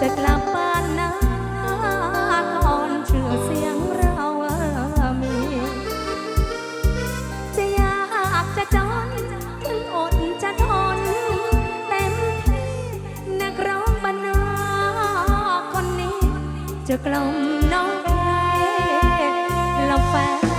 จะกลับบ้านนะก่อนเชื่อเสียงเรามี จะยากจะจนอดจะทนเต็มที่นักร้องบรรณาคนนี้ จะกล่อมน้องเราำแฟน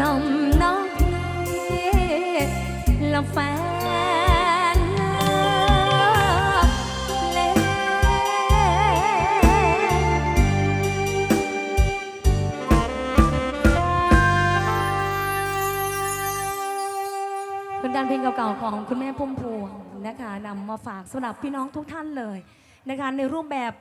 ล่อมน้องพี่ละแฟนเล่ผลงานเพลงเก่าๆของคุณแม่พุ่มพวงนะคะนำมาฝากสำหรับพี่น้องทุกท่านเลยนะคะในรูปแบบ